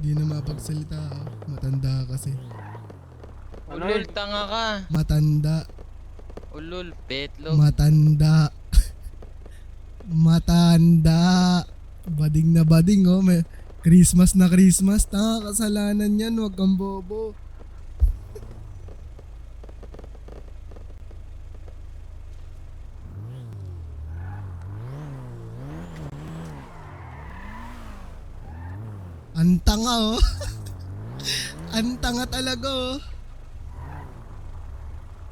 Di na mapagsalita. oh. Matanda kasi. Ulol, tanga ka. Matanda. Ulol, betlog. Matanda. Matanda. Bading na bading oh. May Christmas na Christmas. Tanga kasalanan yan. Huwag kang bobo. Ang tanga oh. Ang tanga talaga oh.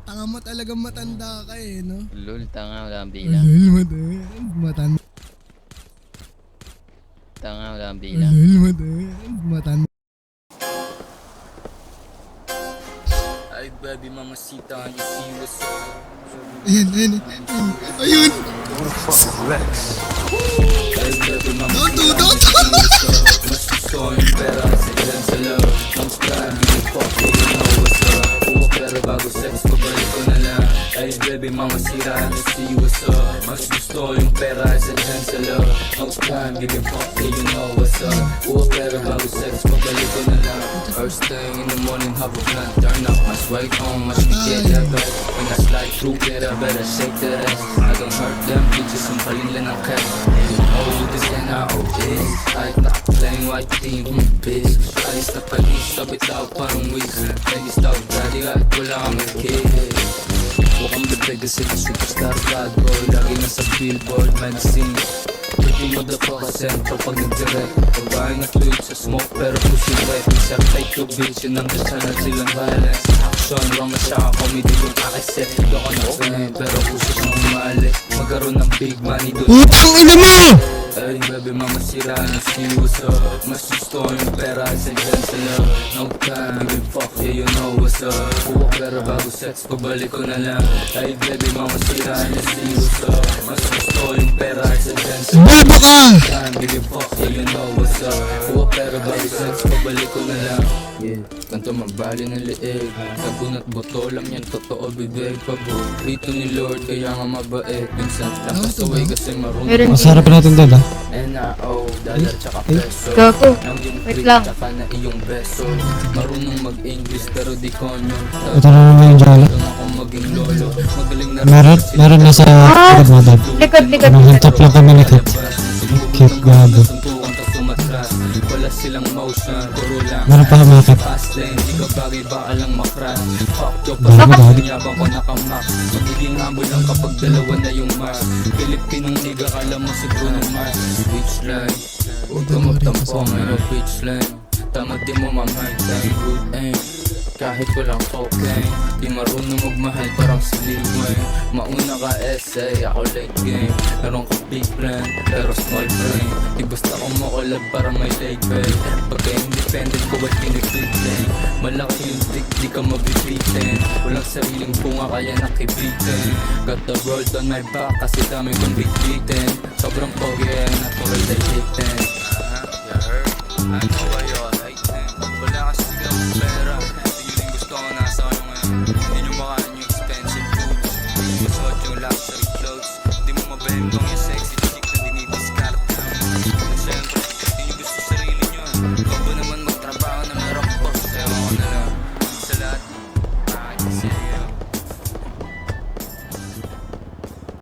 Tanga mo talaga matanda ka eh, no? Ulol, tanga, wala kang bilang. Ulul, matanda. Matanda. Tanga, wala kang bilang. Ulul, matanda. Matanda. Ay, baby, mamacita, you see what's up? Ayan, ayan, ayan. Ayun! Ay, baby, Doto, baby, mamacita, you see what's up Mas gusto yung pera sa dyan sa love stand, give a fuck, you know what's up? Puro pera bago sex, pabalik ko na lang First thing in the morning, have a plan, turn up my swag on, my get that back When I slide through, get better, better shake that ass I don't hurt them bitches, ang palila ng cash Oh, this and I oh this Kahit naka-playing white team, mm, bitch Alis na palis, sabit daw parang wiz Nagis daw daddy, kahit wala kami kids Na superstar bad boy Lagi nasa billboard magazine Pretty motherfucker sentro pag nag-direct. Pagbahay na fluid sa smoke pero pussy wet. Isang type to bitch yun ang channel silang violence Action, wrong na siya comedy yung akiset Doon ka na fame pero puso siyang umali Magkaroon ng big money doon. Utang ina mo! Sira na see what's up Mas gusto yung pera sa dyan sa love No time, give a fuck, yeah, you know what's up. Kuha pera bago sex, pabalik ko na lang. Ay, baby, mama, sira na see what's up Mas gusto yung pera sa dyan sa Bobo ka! time, give a fuck, yeah, you know what's up. Kuha pera bago sex, pabalik ko na lang. Yeah, kanto mabali ng liig Sabon at boto lang yan, totoo bibig Paborito ni Lord, kaya nga mabait. Minsan lang kasaway kasi marunong. Masarap natin dad ah. N.A.O. Dollar tsaka peso Gago. Ang yung Wait lang. tsaka na iyong beso Marunong mag-English pero di konyo Ito na naman yung jala. Akong maging lolo Magaling na Meron, meron na sa likod mo dad. Likod, likod, likod. hintap lang kami ni Kit. Kit, gago. Wala silang motion, puro lang. Meron pa kami Kit. Fast lane, di ka bagay baka lang makras. Fuck Gago, pag gago. yabang ko nakamak Magiging humble lang kapag dalawa na yung mas. Pilipinong nigga kala mo si Bruno Mars Bitch line. Huwag ka magtampo, may no bitch line. Tama di mo mamay, good aim kahit walang okay Di marunong magmahal parang sliway Mauna ka essay, ako late game. Meron ko big plan, pero small brain Di basta kumukulab para may late pay. Pagka independent ko ba't pinipitin Malaki yung dick, di ka mabibitin. Walang sariling bunga kaya nakibitin. Got the world on my back kasi dami kong bibitin Sobrang pogi, eh, natural delitin. Uh-huh, you heard? I know where you